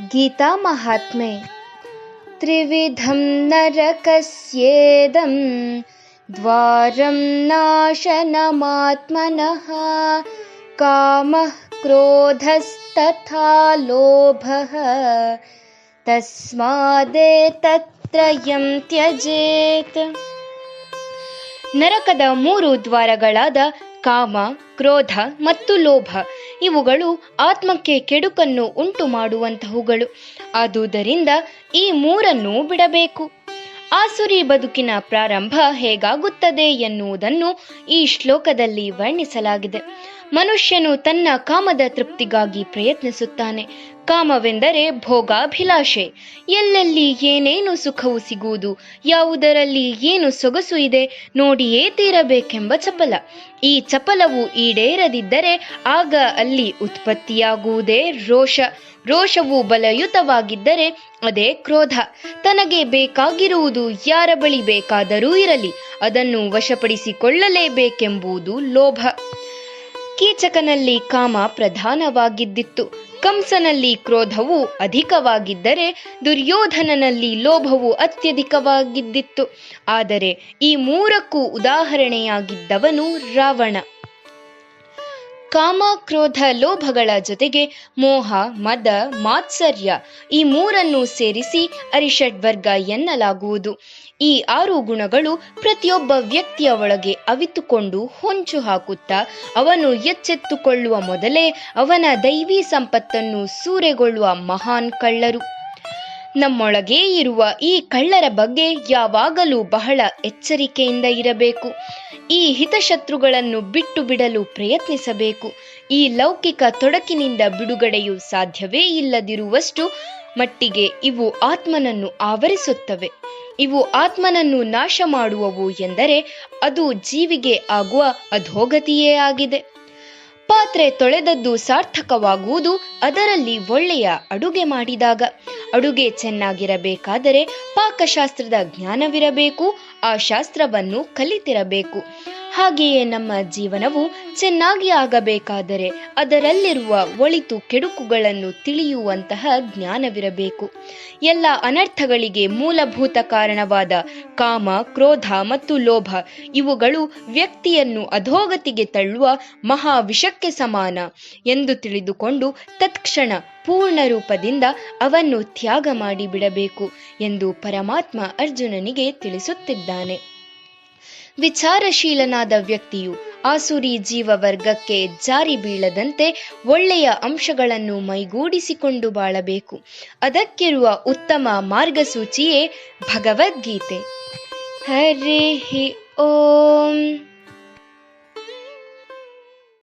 गीतामहात्मे। त्रिविधं नरकस्येदं द्वारं नाशनमात्मनः कामः क्रोधस्तथा लोभः। तस्मादे तत्रयं त्यजेत्। ನರಕದ ಮೂರು ದ್ವಾರಗಳಾದ ಕಾಮ, ಕ್ರೋಧ ಮತ್ತು ಲೋಭ. ಇವುಗಳು ಆತ್ಮಕ್ಕೆ ಕೆಡುಕನ್ನು ಉಂಟು ಮಾಡುವಂತಹವುಗಳು ಆದುದರಿಂದ ಈ ಮೂರನ್ನು ಬಿಡಬೇಕು. ಆಸುರಿ ಬದುಕಿನ ಪ್ರಾರಂಭ ಹೇಗಾಗುತ್ತದೆ ಎನ್ನುವುದನ್ನು ಈ ಶ್ಲೋಕದಲ್ಲಿ ವರ್ಣಿಸಲಾಗಿದೆ. ಮನುಷ್ಯನು ತನ್ನ ಕಾಮದ ತೃಪ್ತಿಗಾಗಿ ಪ್ರಯತ್ನಿಸುತ್ತಾನೆ. ಕಾಮವೆಂದರೆ ಭೋಗಾಭಿಲಾಷೆ. ಎಲ್ಲೆಲ್ಲಿ ಏನೇನು ಸುಖವು ಸಿಗುವುದು, ಯಾವುದರಲ್ಲಿ ಏನು ಸೊಗಸು ಇದೆ, ನೋಡಿಯೇ ತೀರಬೇಕೆಂಬ ಚಪಲ. ಈ ಚಪಲವು ಈಡೇರದಿದ್ದರೆ ಆಗ ಅಲ್ಲಿ ಉತ್ಪತ್ತಿಯಾಗುವುದೇ ರೋಷ. ರೋಷವು ಬಲಯುತವಾಗಿದ್ದರೆ ಅದೇ ಕ್ರೋಧ. ತನಗೆ ಬೇಕಾಗಿರುವುದು ಯಾರ ಬಳಿ ಬೇಕಾದರೂ ಇರಲಿ, ಅದನ್ನು ವಶಪಡಿಸಿಕೊಳ್ಳಲೇಬೇಕೆಂಬುದು ಲೋಭ. ಕೀಚಕನಲ್ಲಿ ಕಾಮ ಪ್ರಧಾನವಾಗಿದ್ದಿತ್ತು. ಕಂಸನಲ್ಲಿ ಕ್ರೋಧವು ಅಧಿಕವಾಗಿದ್ದರೆ ದುರ್ಯೋಧನನಲ್ಲಿ ಲೋಭವು ಅತ್ಯಧಿಕವಾಗಿದ್ದಿತ್ತು. ಆದರೆ ಈ ಮೂರಕ್ಕೂ ಉದಾಹರಣೆಯಾಗಿದ್ದವನು ರಾವಣ. ಕಾಮ ಕ್ರೋಧ ಲೋಭಗಳ ಜೊತೆಗೆ ಮೋಹ, ಮದ, ಮಾತ್ಸರ್ಯ ಈ ಮೂರನ್ನು ಸೇರಿಸಿ ಅರಿಷಡ್ ವರ್ಗ ಎನ್ನಲಾಗುವುದು. ಈ ಆರು ಗುಣಗಳು ಪ್ರತಿಯೊಬ್ಬ ವ್ಯಕ್ತಿಯ ಒಳಗೆ ಅವಿತುಕೊಂಡು ಹೊಂಚು ಹಾಕುತ್ತಾ ಅವನು ಎಚ್ಚೆತ್ತುಕೊಳ್ಳುವ ಮೊದಲೇ ಅವನ ದೈವಿ ಸಂಪತ್ತನ್ನು ಸೂರೆಗೊಳ್ಳುವ ಮಹಾನ್ ಕಳ್ಳರು. ನಮ್ಮೊಳಗೇ ಇರುವ ಈ ಕಳ್ಳರ ಬಗ್ಗೆ ಯಾವಾಗಲೂ ಬಹಳ ಎಚ್ಚರಿಕೆಯಿಂದ ಇರಬೇಕು. ಈ ಹಿತಶತ್ರುಗಳನ್ನು ಬಿಟ್ಟು ಬಿಡಲು ಪ್ರಯತ್ನಿಸಬೇಕು. ಈ ಲೌಕಿಕ ತೊಡಕಿನಿಂದ ಬಿಡುಗಡೆಯು ಸಾಧ್ಯವೇ ಇಲ್ಲದಿರುವಷ್ಟು ಮಟ್ಟಿಗೆ ಇವು ಆತ್ಮನನ್ನು ಆವರಿಸುತ್ತವೆ. ಇವು ಆತ್ಮನನ್ನು ನಾಶ ಮಾಡುವವು ಎಂದರೆ ಅದು ಜೀವಿಗೆ ಆಗುವ ಅಧೋಗತಿಯೇ ಆಗಿದೆ. ಪಾತ್ರೆ ತೊಳೆದದ್ದು ಸಾರ್ಥಕವಾಗುವುದು ಅದರಲ್ಲಿ ಒಳ್ಳೆಯ ಅಡುಗೆ ಮಾಡಿದಾಗ. ಅಡುಗೆ ಚೆನ್ನಾಗಿರಬೇಕಾದರೆ ಪಾಕಶಾಸ್ತ್ರದ ಜ್ಞಾನವಿರಬೇಕು ಆ ಶಾಸ್ತ್ರವನ್ನು ಕಲಿತಿರಬೇಕು. ಹಾಗೆಯೇ ನಮ್ಮ ಜೀವನವು ಚೆನ್ನಾಗಿ ಆಗಬೇಕಾದರೆ ಅದರಲ್ಲಿರುವ ಒಳಿತು ಕೆಡುಕುಗಳನ್ನು ತಿಳಿಯುವಂತಹ ಜ್ಞಾನವಿರಬೇಕು. ಎಲ್ಲ ಅನರ್ಥಗಳಿಗೆ ಮೂಲಭೂತ ಕಾರಣವಾದ ಕಾಮ, ಕ್ರೋಧ ಮತ್ತು ಲೋಭ ಇವುಗಳು ವ್ಯಕ್ತಿಯನ್ನು ಅಧೋಗತಿಗೆ ತಳ್ಳುವ ಮಹಾವಿಷಕ್ಕೆ ಸಮಾನ ಎಂದು ತಿಳಿದುಕೊಂಡು ತತ್ಕ್ಷಣ ಪೂರ್ಣ ರೂಪದಿಂದ ಅವನ್ನು ತ್ಯಾಗ ಮಾಡಿ ಬಿಡಬೇಕು ಎಂದು ಪರಮಾತ್ಮ ಅರ್ಜುನನಿಗೆ ತಿಳಿಸುತ್ತಿದ್ದಾನೆ. ವಿಚಾರಶೀಲನಾದ ವ್ಯಕ್ತಿಯು ಆಸುರಿ ಜೀವ ವರ್ಗಕ್ಕೆ ಜಾರಿ ಬೀಳದಂತೆ ಒಳ್ಳೆಯ ಅಂಶಗಳನ್ನು ಮೈಗೂಡಿಸಿಕೊಂಡು ಬಾಳಬೇಕು. ಅದಕ್ಕಿರುವ ಉತ್ತಮ ಮಾರ್ಗಸೂಚಿಯೇ ಭಗವದ್ಗೀತೆ. ಹರಿ ಓಂ.